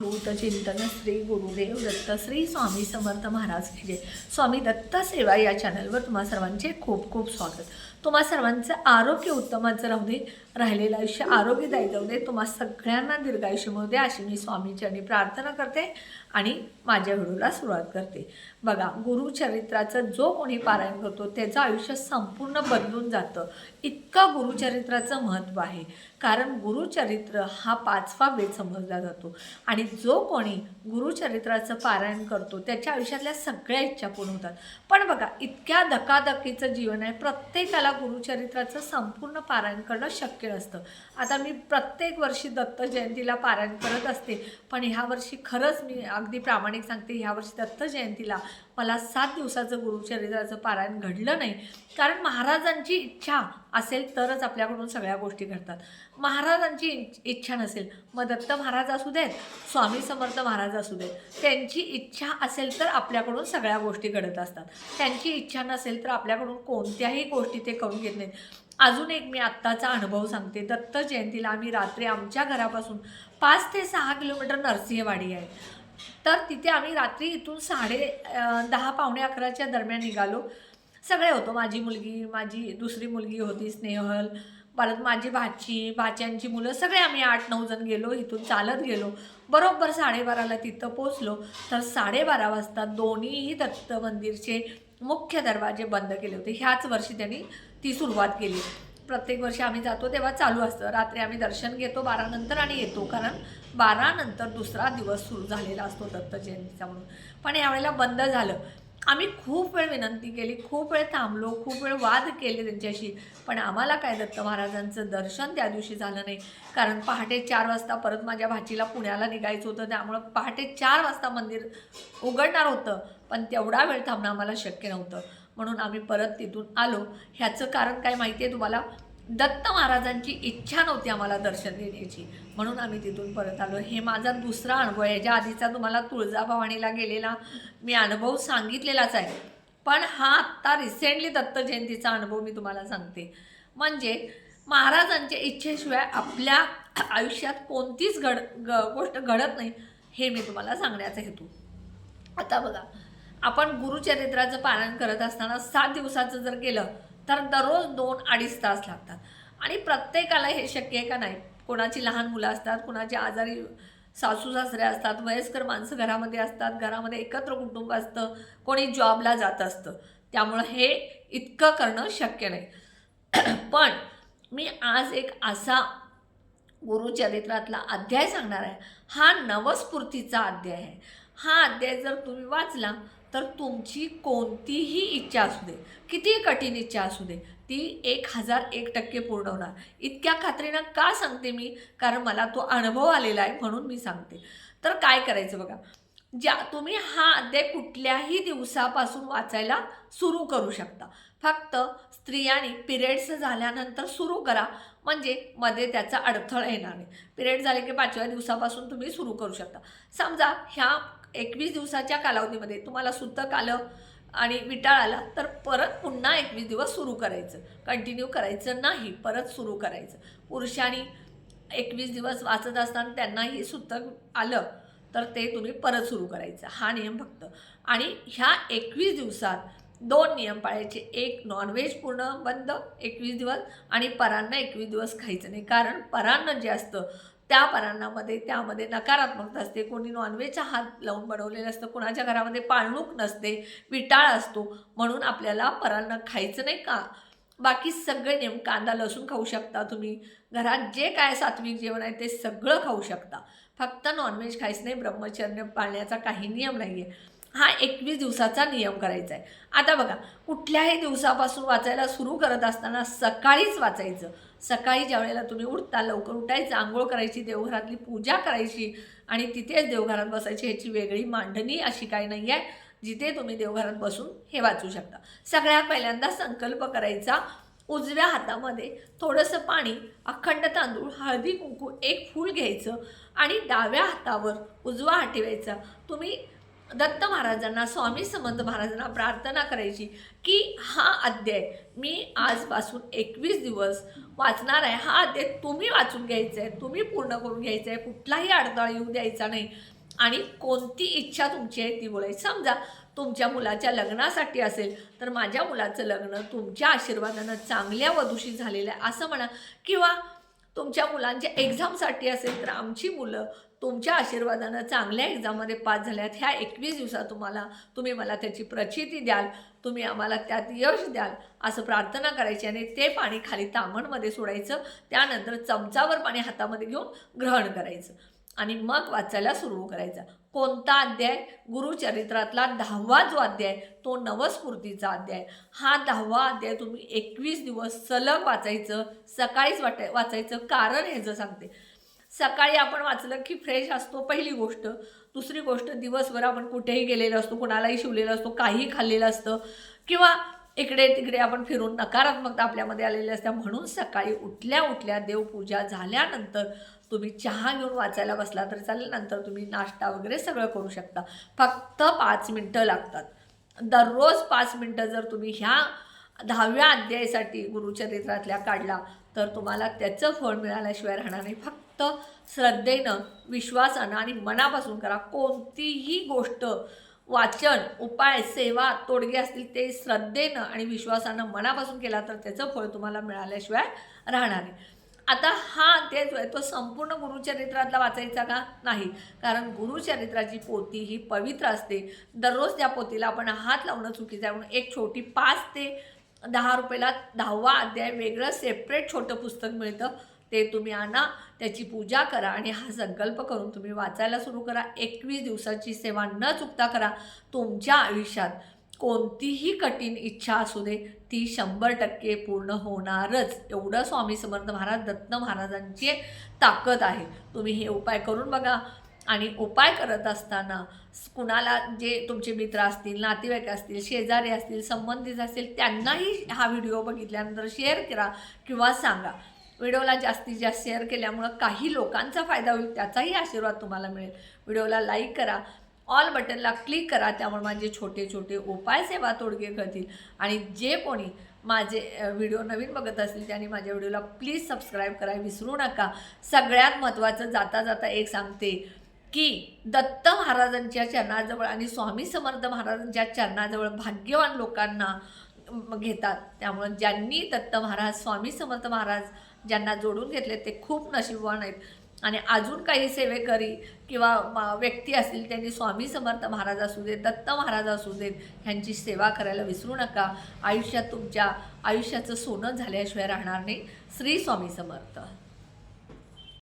भूत चिंतन श्री गुरुदेव दत्त श्री स्वामी समर्थ महाराज स्वामी दत्त सेवा या चॅनलवर तुम्हा सर्वांचे खूप खूप स्वागत. तुम्हा सर्वांचं आरोग्य उत्तमाचं राहू दे राहिलेलं आयुष्य आरोग्यदायी जाऊ दे. तुम्हा सगळ्यांना दीर्घायुष्य मिळू दे अशी मी स्वामीचरणी प्रार्थना करते आणि माझ्या व्हिडिओला सुरुवात करते. बघा गुरुचरित्राचं जो कोणी पारायण करतो त्याचं आयुष्य संपूर्ण बदलून जातं. इतकं गुरुचरित्राचं महत्त्व आहे. कारण गुरुचरित्र हा पाचवा वेद समजला जातो. आणि जो कोणी गुरुचरित्राचं पारायण करतो त्याच्या आयुष्यातल्या सगळ्या इच्छा पूर्ण होतात. पण बघा इतक्या धकाधकीचं जीवन आहे प्रत्येकाला गुरुचरित्राचं संपूर्ण पारायण करणं शक्य असतं. आता मी प्रत्येक वर्षी दत्त जयंतीला पारायण करत असते पण ह्या वर्षी खरंच मी अगदी प्रामाणिक सांगते ह्या वर्षी दत्त जयंतीला मला सात दिवसाचं गुरुचरित्राचं पारायण घडलं नाही. कारण महाराजांची इच्छा असेल तरच आपल्याकडून सगळ्या गोष्टी घडतात. महाराजांची इच्छा नसेल मग दत्त महाराज असू देत स्वामी समर्थ महाराज असू देत त्यांची इच्छा असेल तर आपल्याकडून सगळ्या गोष्टी घडत असतात. त्यांची इच्छा नसेल तर आपल्याकडून कोणत्याही गोष्टी ते करून घेत नाहीत. अजून एक मी आत्ताचा अनुभव सांगते. दत्त जयंतीला आम्ही रात्री आमच्या घरापासून पाच ते सहा किलोमीटर नरसिंहवाडी आहे. तर तिथे आम्ही रात्री इथून साडे दहा पावणे अकराच्या दरम्यान निघालो. सगळे होतो. माझी मुलगी माझी दुसरी मुलगी होती स्नेहल परत माझी भाची भाच्यांची मुलं सगळे आम्ही आठ नऊ जण गेलो इथून चालत गेलो. बरोबर साडेबाराला तिथं पोचलो तर साडेबारा वाजता दोन्हीही दत्त मंदिरचे मुख्य दरवाजे बंद केले होते. ह्याच वर्षी त्यांनी ती सुरुवात केली. प्रत्येक वर्षी आम्ही जातो तेव्हा चालू असतं. रात्री आम्ही दर्शन घेतो बारानंतर आणि येतो. कारण बारानंतर दुसरा दिवस सुरू झालेला असतो दत्त जयंतीचा म्हणून. पण यावेळेला बंद झालं. आम्ही खूप वेळ विनंती केली खूप वेळ थांबलो खूप वेळ वाद केले त्यांच्याशी. पण आम्हाला काय दत्त महाराजांचं दर्शन त्या दिवशी झालं नाही. कारण पहाटे चार वाजता परत माझ्या भाचीला पुण्याला निघायचं होतं त्यामुळं पहाटे चार वाजता मंदिर उघडणार होतं. पण तेवढा वेळ थांबणं आम्हाला शक्य नव्हतं. म्हणून आम्ही परत तिथून आलो. ह्याचं कारण काय माहिती आहे तुम्हाला? दत्त महाराजांची इच्छा नव्हती आम्हाला दर्शन देण्याची. म्हणून आम्ही तिथून परत आलो. हे माझा दुसरा अनुभव आहे. ज्या आधीचा तुम्हाला तुळजाभवानीला गेलेला मी अनुभव सांगितलेलाच आहे. पण हा आत्ता रिसेंटली दत्त जयंतीचा अनुभव मी तुम्हाला सांगते. म्हणजे महाराजांच्या इच्छेशिवाय आपल्या आयुष्यात कोणतीच घड ग गोष्ट घडत नाही हे मी तुम्हाला सांगण्याचा हेतू. आता बघा आपण गुरुचरित्राचं पालन करत असताना सात दिवसाचं जर केलं तर दररोज दोन अडीच तास लागतात. आणि प्रत्येकाला हे शक्य आहे का नाही? कोणाची लहान मुलं असतात कोणाची आजारी सासू सासरे असतात वयस्कर माणसं घरामध्ये असतात घरामध्ये एकत्र कुटुंब असतं कोणी जॉबला जात असतं. त्यामुळं हे इतकं करणं शक्य नाही. पण मी आज एक असा गुरुचरित्रातला अध्याय सांगणार आहे. हा नवस्फूर्तीचा अध्याय आहे. हा अध्याय जर तुम्ही वाचला तर तुमची कोणतीही इच्छा असू दे किती कठीण इच्छा असू दे ती एक हजार एक टक्के पूर्ण होणार. इतक्या खात्रीनं का सांगते मी? कारण मला तो अनुभव आलेला आहे म्हणून मी सांगते. तर काय करायचं बघा ज्या तुम्ही हा अध्याय कुठल्याही दिवसापासून वाचायला सुरू करू शकता. फक्त स्त्रियांनी पिरियड्स झाल्यानंतर सुरू करा म्हणजे मध्ये त्याचा अडथळा येणार नाही. पिरियड झाले की पाचव्या दिवसापासून तुम्ही सुरू करू शकता. समजा ह्या एकवीस दिवसाच्या कालावधीमध्ये तुम्हाला सुतक आलं आणि विटाळ आला तर परत पुन्हा एकवीस दिवस सुरू करायचं. कंटिन्यू करायचं नाही परत सुरू करायचं. पुरुषांनी एकवीस दिवस वाचत असताना त्यांनाही सुतक आलं तर ते तुम्ही परत सुरू करायचं. हा नियम फक्त. आणि ह्या एकवीस दिवसात दोन नियम पाळायचे. एक नॉनव्हेज पूर्ण बंद एकवीस दिवस आणि परांना एकवीस दिवस खायचं नाही. कारण परांना जे असतं त्या परांनामध्ये त्यामध्ये नकारात्मकता असते. कोणी नॉनव्हेजचा हात लावून बनवलेलं असतं कोणाच्या घरामध्ये पाळणूक नसते विटाळ असतो म्हणून आपल्याला परांना खायचं नाही का? बाकी सगळे नियम कांदा लसूण खाऊ शकता तुम्ही. घरात जे काय सात्विक जेवण आहे ते सगळं खाऊ शकता. फक्त नॉनव्हेज खायचं नाही ब्रह्मचर्य पाळण्याचा काही नियम नाही आहे हा एकवीस दिवसाचा नियम करायचा आहे. आता बघा कुठल्याही दिवसापासून वाचायला सुरू करत असताना सकाळीच वाचायचं. सकाळी ज्या वेळेला तुम्ही उठता लवकर उठायचं आंघोळ करायची देवघरातली पूजा करायची आणि तिथेच देवघरात बसायची ह्याची वेगळी मांडणी अशी काही नाही आहे जिथे तुम्ही देवघरात बसून हे वाचू शकता. सगळ्यात पहिल्यांदा संकल्प करायचा उजव्या हातामध्ये थोडंसं पाणी अखंड तांदूळ हळदी कुंकू एक फूल घ्यायचं आणि डाव्या हातावर उजवा हात ठेवायचा. तुम्ही दत्त महाराजांना स्वामी समंत महाराजांना प्रार्थना करायची की हा अध्याय मी आजपासून एकवीस दिवस वाचणार आहे. हा अध्याय तुम्ही वाचून घ्यायचा आहे तुम्ही पूर्ण करून घ्यायचा आहे. कुठलाही अडथळा येऊ द्यायचा नाही. आणि कोणती इच्छा तुमची आहे ती बोलायची समजा तुमच्या मुलाच्या लग्नासाठी असेल तर माझ्या मुलाचं लग्न तुमच्या आशीर्वादानं चांगल्या वधूशी झालेलं आहे. असं म्हणा किंवा तुमच्या मुलांच्या एक्झामसाठी असेल तर आमची मुलं तुमच्या आशीर्वादानं चांगल्या एक्झाममध्ये पास झाल्यात. ह्या एकवीस दिवसात तुम्हाला तुम्ही मला त्याची प्रचिती द्याल तुम्ही आम्हाला त्यात यश द्याल असं प्रार्थना करायची आणि ते पाणी खाली तामणमध्ये सोडायचं. त्यानंतर चमचावर पाणी हातामध्ये घेऊन ग्रहण करायचं. आणि मग वाचायला सुरू करायचा. कोणता अध्याय? गुरुचरित्रातला दहावा जो अध्याय तो नवस्फूर्तीचा अध्याय. हा दहावा अध्याय तुम्ही एकवीस दिवस सलग वाचायचं सकाळीच वाटाय वाचायचं. कारण ह्याचं सांगते सकाळी आपण वाचलं की फ्रेश असतो पहिली गोष्ट. दुसरी गोष्ट दिवसभर आपण कुठेही गेलेलो असतो कुणालाही शिवलेलं असतो काही खाल्लेलं असतं किंवा इकडे तिकडे आपण फिरून नकारात्मकता आपल्यामध्ये आलेली असते. म्हणून सकाळी उठल्या उठल्या देवपूजा झाल्यानंतर तुम्ही चहा घेऊन वाचायला बसला तरी चालेल नंतर तुम्ही नाश्ता वगैरे सगळं करू शकता. फक्त पाच मिनटं लागतात. दररोज पाच मिनटं जर तुम्ही ह्या दहाव्या अध्यायासाठी गुरुचरित्रातल्या काढला तर तुम्हाला त्याचं फळ मिळाल्याशिवाय राहणार नाही. फक्त श्रद्धेनं विश्वासानं आणि मनापासून करा. कोणतीही गोष्ट वाचन उपाय सेवा तोडगे असतील ते श्रद्धेनं आणि विश्वासानं मनापासून केला तर त्याचं फळ तुम्हाला मिळाल्याशिवाय राहणार नाही. आता हा अध्याय जो आहे तो संपूर्ण गुरुचरित्रातला वाचायचा का? नाही. कारण गुरुचरित्राची पोती ही पवित्र असते. दररोज त्या पोतीला आपण हात लावणं चुकीचं आहे. म्हणून एक छोटी पाच ते दहा रुपयाला दहावा अध्याय वेगळं सेपरेट छोटं पुस्तक मिळतं. ते तुम्ही आणा त्याची पूजा करा आणि हा संकल्प करून तुम्ही वाचायला सुरू करा. एकवीस दिवसाची सेवा न चुकता करा. तुमच्या आयुष्यात कोणतीही कठीण इच्छा असू दे ती शंभर टक्के पूर्ण होणारच. एवढं स्वामी समर्थ महाराज दत्त महाराजांची ताकद आहे. तुम्ही हे उपाय करून बघा. आणि उपाय करत असताना कुणाला जे तुमचे मित्र असतील नातेवाईक असतील शेजारी असतील संबंधित असतील त्यांनाही हा व्हिडिओ बघितल्यानंतर शेअर करा किंवा सांगा. व्हिडिओला जास्तीत जास्त शेअर केल्यामुळं काही लोकांचा फायदा होईल त्याचाही आशीर्वाद तुम्हाला मिळेल. व्हिडिओला लाईक करा. ऑल बटनला क्लिक करा त्यामुळे माझे छोटे छोटे उपाय सेवा तोडगे करतील. आणि जे कोणी माझे व्हिडिओ नवीन बघत असतील त्यांनी माझ्या व्हिडिओला प्लीज सबस्क्राईब करायला विसरू नका. सगळ्यात महत्त्वाचं जाता जाता एक सांगते की दत्त महाराजांच्या चरणाजवळ आणि स्वामी समर्थ महाराजांच्या चरणाजवळ भाग्यवान लोकांना घेतात. त्यामुळं ज्यांनी दत्त महाराज स्वामी समर्थ महाराज ज्यांना जोडून घेतले ते खूप नशीबवान आहेत. आणि अजून काही सेवेकरी किंवा व्यक्ती असतील त्यांनी स्वामी समर्थ महाराज असू देत दत्त महाराज असू देत ह्यांची सेवा करायला विसरू नका. आयुष्यात तुमच्या आयुष्याचं सोनं झाल्याशिवाय राहणार नाही. श्री स्वामी समर्थ.